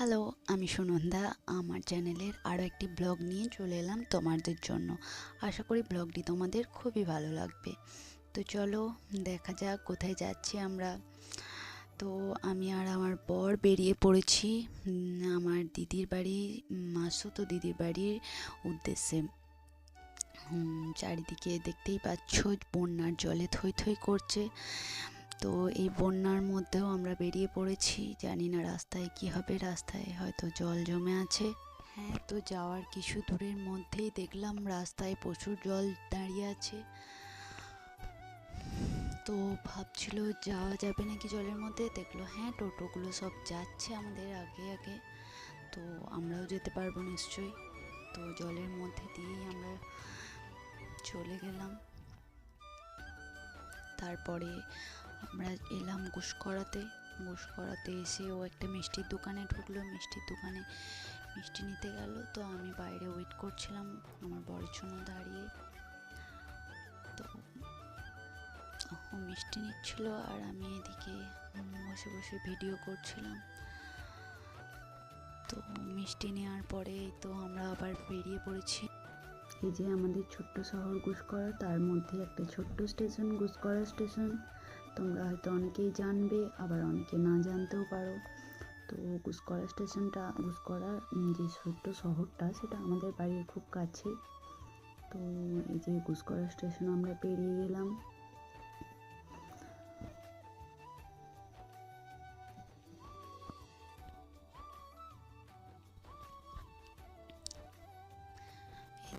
Hello আমি সুনন্দা। আমার চ্যানেলের আরও একটি ব্লগ নিয়ে চলে এলাম তোমাদের জন্য। আশা করি ব্লগটি তোমাদের খুবই ভালো লাগবে। তো চলো, দেখা যাক কোথায় যাচ্ছি আমরা। তো আমি আর আমার বর বেরিয়ে পড়েছি আমার দিদির বাড়ি মাসুতো দিদির বাড়ির উদ্দেশ্যে। চারিদিকে দেখতেই পাচ্ছ বন্যার জলে থই থই করছে। তো এই বন্যার মধ্যেও আমরা বেরিয়ে পড়েছি। জানি না রাস্তায় কি হবে, রাস্তায় হয়তো জল জমে আছে। হ্যাঁ তো যাওয়ার কিছু দূরের মধ্যেই দেখলাম রাস্তায় প্রচুর জল দাঁড়িয়ে আছে। তো ভাবছিল যাওয়া যাবে নাকি জলের মধ্যে? দেখল হ্যাঁ টোটোগুলো সব যাচ্ছে আমাদের আগে আগে। তো আমরাও যেতে পারব নিশ্চয়ই। তো জলের মধ্যে দিয়েই আমরা চলে গেলাম। তারপরে আমরা এলাম গুসকরাতে। গুসকরাতে এসে ও একটা মিষ্টির দোকানে ঢুকলো। মিষ্টির দোকানে মিষ্টি নিতে গেল। তো আমি বাইরে ওয়েট করছিলাম আমার বরের জন্য দাঁড়িয়ে। তো ও মিষ্টি নিচ্ছিল আর আমি এদিকে বসে বসে ভিডিও করছিলাম। তো মিষ্টি নেওয়ার পরে তো আমরা আবার বেরিয়ে পড়েছি। এই যে আমাদের ছোট্ট শহর গুসকরা, তার মধ্যে একটা ছোট্ট স্টেশন গুসকরা স্টেশন তোমরা হয়তো অনেকেই জানবে, আবার অনেকে না জানতেও পারো। তো গুসকরা স্টেশনটা গুসকরা যে ছোট্ট শহরটা, সেটা আমাদের বাড়ির খুব কাছে। তো এই যে গুসকরা স্টেশন আমরা পেরিয়ে গেলাম।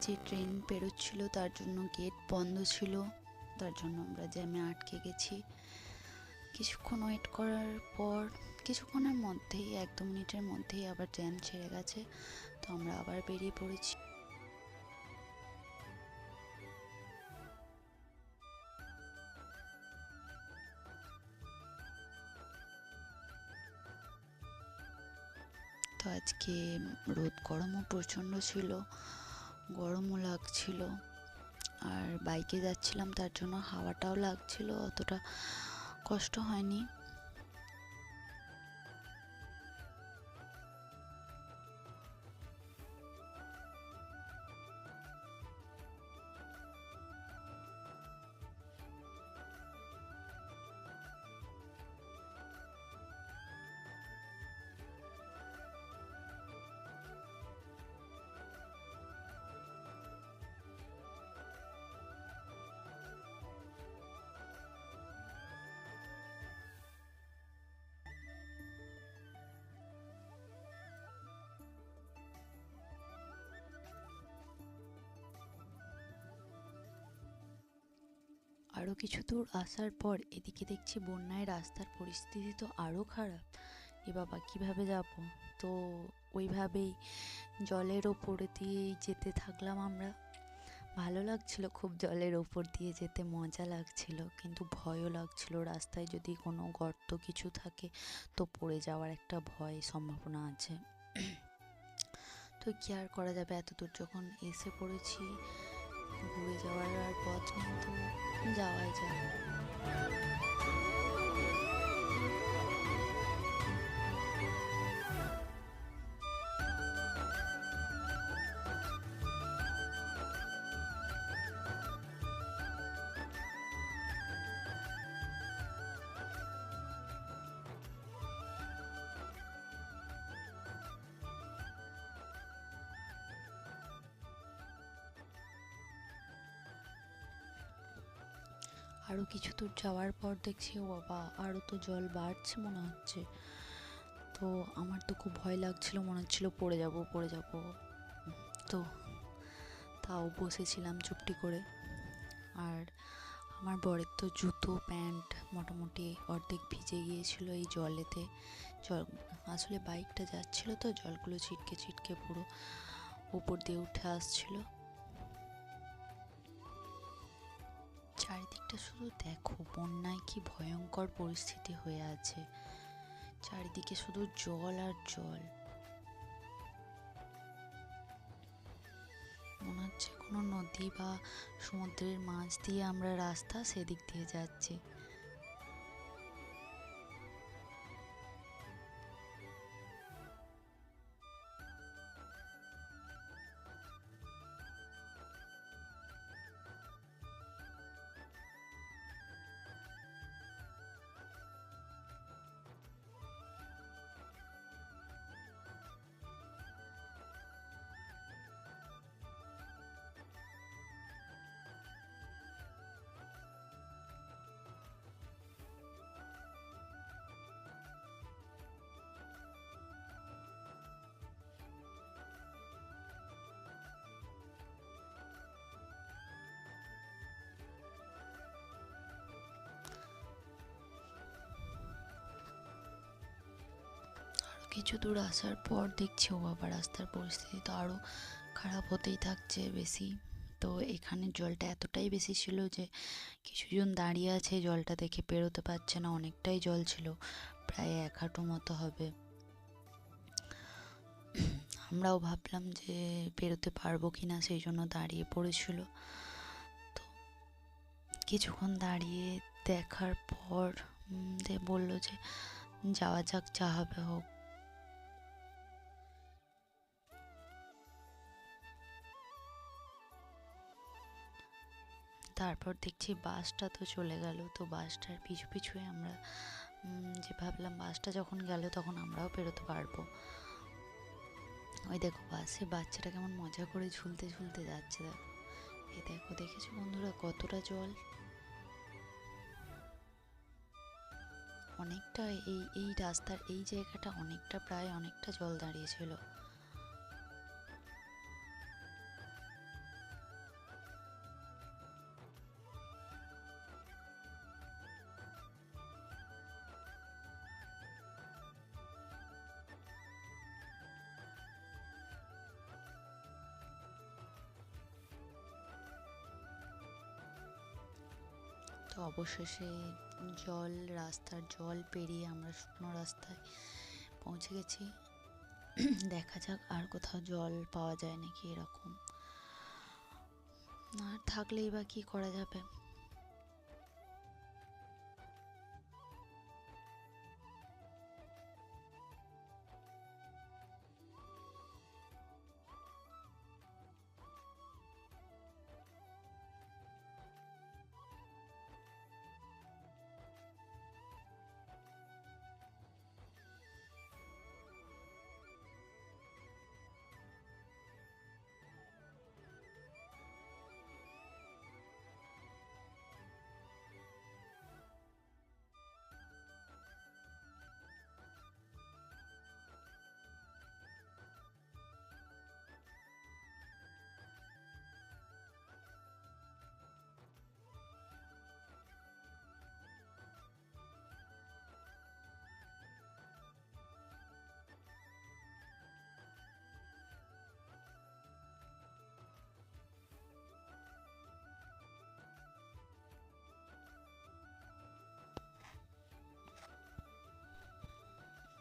যে ট্রেন পেরোচ্ছিল, তার জন্য গেট বন্ধ ছিল। তার জন্য আমরা জ্যামে আটকে গেছি। কিছুক্ষণ ওয়েট করার পর, কিছুক্ষণের মধ্যেই এক দু মিনিটের মধ্যেই আবার জ্যাম ছেড়ে গেছে। তো আমরা আবার বেরিয়ে পড়েছি। তো আজকে রোদ গরমও প্রচণ্ড ছিল, গরমও লাগছিল। আর বাইকে যাচ্ছিলাম, তার জন্য হাওয়াটাও লাগছিল, অতটা কষ্ট হয়নি। আরও কিছু দূর আসার পর এদিকে দেখছি বন্যায় রাস্তার পরিস্থিতি তো আরও খারাপ। এ বাবা, কীভাবে যাব? তো ওইভাবেই জলের ওপরে দিয়েই যেতে থাকলাম আমরা। ভালো লাগছিল খুব জলের ওপর দিয়ে যেতে, মজা লাগছিল। কিন্তু ভয়ও লাগছিল, রাস্তায় যদি কোনো গর্ত কিছু থাকে তো পড়ে যাওয়ার একটা ভয়, সম্ভাবনা আছে। তো কি আর করা যাবে? এত দূর যখন এসে পড়েছি ঘুরে যাওয়ার আর পথ নেই তো যাওয়াই যায় আরও কিছু দূর যাওয়ার পর দেখছি, ও বাবা আরও তো জল বাড়ছে মনে হচ্ছে। তো আমার তো খুব ভয় লাগছিল, মনে হচ্ছিল পড়ে যাব পড়ে যাব। তো তাও বসেছিলাম চুপটি করে। আর আমার বরের তো জুতো, প্যান্ট মোটামুটি অর্ধেক ভিজে গিয়েছিল এই জলেতে। জল, আসলে বাইকটা যাচ্ছিল তো, জলগুলো ছিটকে ছিটকে পুরো উপর দিয়ে উঠে আসছিল। চারিদিকটা শুধু দেখো, বন্যায় কি ভয়ঙ্কর পরিস্থিতি হয়ে আছে। চারিদিকে শুধু জল আর জল। মনে হচ্ছে কোনো নদী বা সমুদ্রের মাঝ দিয়ে আমরা রাস্তা সেদিক দিয়ে যাচ্ছি। কিছু দূর আসার পর দেখছি ও আবার রাস্তার পরিস্থিতি তো আরও খারাপ হতেই থাকছে বেশি। তো এখানে জলটা এতটাই বেশি ছিল যে কিছুজন দাঁড়িয়ে আছে, জলটা দেখে পেরোতে পারছে না, অনেকটাই জল ছিল, প্রায় এক হাঁটু মতো হবে। আমরাও ভাবলাম যে পেরোতে পারব কি না সেই জন্য দাঁড়িয়ে পড়েছিল। তো কিছুক্ষণ দাঁড়িয়ে দেখার পর বলল যে যাওয়া যাক, যা হবে হোক। তারপর দেখছি বাসটা তো চলে গেল। তো বাসটার পিছু পিছুই আমরা যে ভাবলাম বাসটা যখন গেল তখন আমরাও পেরোতে পারব। ওই দেখো বাসে বাচ্চাটা কেমন মজা করে ঝুলতে ঝুলতে যাচ্ছে দেখো। এই দেখো, দেখেছ বন্ধুরা কতটা জল? অনেকটা এই এই রাস্তার এই জায়গাটা অনেকটা প্রায় অনেকটা জল দাঁড়িয়েছিল। অবশেষে জল, রাস্তার জল পেরিয়ে আমরা শুকনো রাস্তায় পৌঁছে গেছি। দেখা যাক আর কোথাও জল পাওয়া যায় নাকি এরকম। আর থাকলেই বা কী করা যাবে?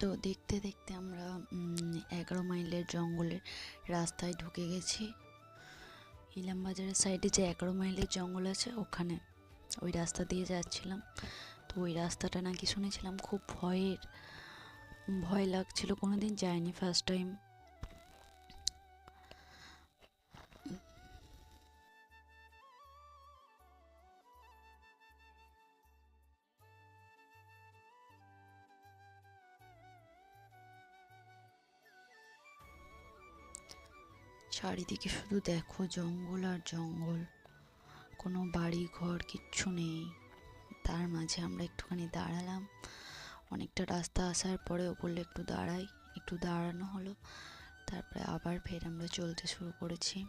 তো দেখতে দেখতে আমরা এগারো মাইলের জঙ্গলের রাস্তায় ঢুকে গেছি। ইলাম বাজারের সাইডে যে এগারো মাইলের জঙ্গল আছে, ওখানে ওই রাস্তা দিয়ে যাচ্ছিলাম। তো ওই রাস্তাটা নাকি শুনেছিলাম খুব ভয়ের, ভয় লাগছিল, কোনোদিন যায়নি ফার্স্ট টাইম চারিদিকে শুধু দেখো জঙ্গল আর জঙ্গল। কোনো বাড়ি ঘর কিচ্ছু নেই। তার মাঝে আমরা একটুখানি দাঁড়ালাম। অনেকটা রাস্তা আসার পরে বললে, একটু দাঁড়াই। একটু দাঁড়ানো হলো। তারপরে আবার ফের আমরা চলতে শুরু করেছি।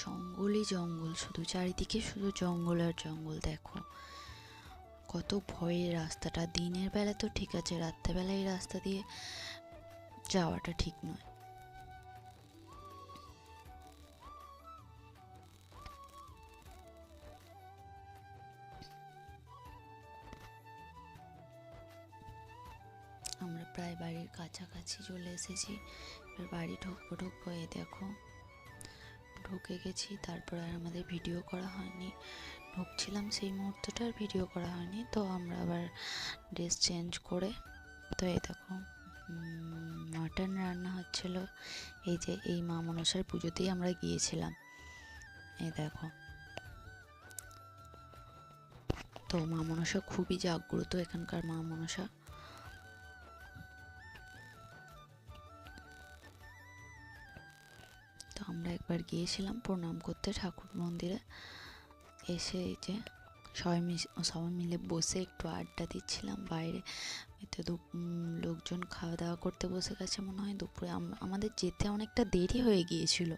জঙ্গলই জঙ্গল, শুধু চারিদিকে শুধু জঙ্গল আর জঙ্গল, দেখো। কত ভয়ের রাস্তাটা, দিনের বেলা তো ঠিক আছে, রাত্রেবেলা এই রাস্তা দিয়ে যাওয়াটা ঠিক নয়। আমরা প্রায় বাড়ির কাছাকাছি চলে এসেছি, এবার বাড়ি ঢুকবো ঢুকবো, এই দেখো। ঢুকে গেছি, তারপরে আর আমাদের ভিডিও করা হয়নি। ঢুকছিলাম সেই মুহূর্তটার ভিডিও করা হয়নি। তো আমরা আবার ড্রেস চেঞ্জ করে, তো এই দেখো মাটন রান্না হচ্ছিল। এই যে এই মা মনসার পুজোতেই আমরা গিয়েছিলাম। এই দেখো। তো মা মনসা খুবই জাগ্রত, এখানকার মা মনসা। একবার গিয়েছিলাম প্রণাম করতে ঠাকুর মন্দিরে। এসে এই যে সবাই সবাই মিলে বসে একটু আড্ডা দিচ্ছিলাম। বাইরে এতে লোকজন খাওয়া দাওয়া করতে বসে গেছে মনে হয়। দুপুরে আমাদের যেতে অনেকটা দেরি হয়ে গিয়েছিল।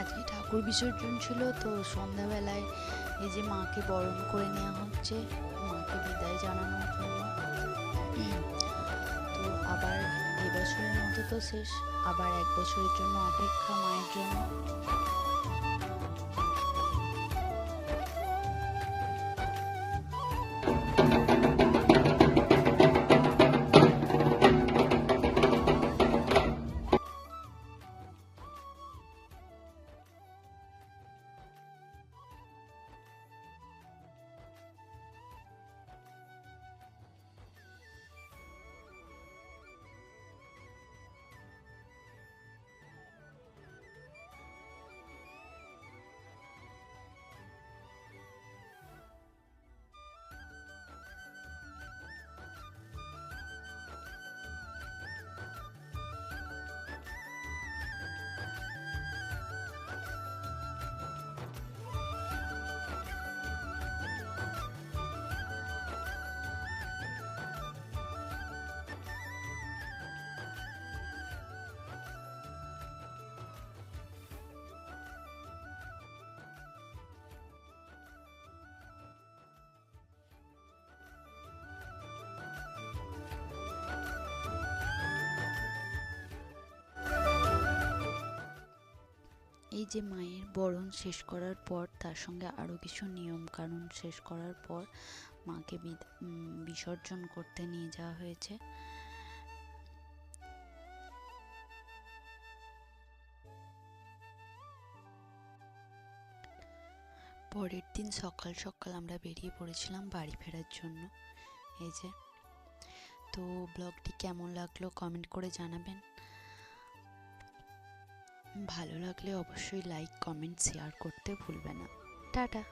আজকে ঠাকুর বিসর্জন ছিল, তো সন্ধ্যাবেলায় এই যে মাকে বরণ করে নেওয়া হচ্ছে, মাকে বিদায় জানানোর জন্য। তো আবার এবছরের মতো তো শেষ, আবার এক বছরের জন্য অপেক্ষা মায়ের জন্য। এই যে মায়ের বরণ শেষ করার পর, তার সঙ্গে আরও কিছু নিয়ম কানুন শেষ করার পর, মাকে বিসর্জন করতে নিয়ে যাওয়া হয়েছে। পরের দিন সকাল সকাল আমরা বেরিয়ে পড়েছিলাম বাড়ি ফেরার জন্য। এই যে। তো ব্লগটি কেমন লাগল কমেন্ট করে জানাবেন। ভালো লাগলে অবশ্যই লাইক কমেন্ট শেয়ার করতে ভুলবে না। টাটা।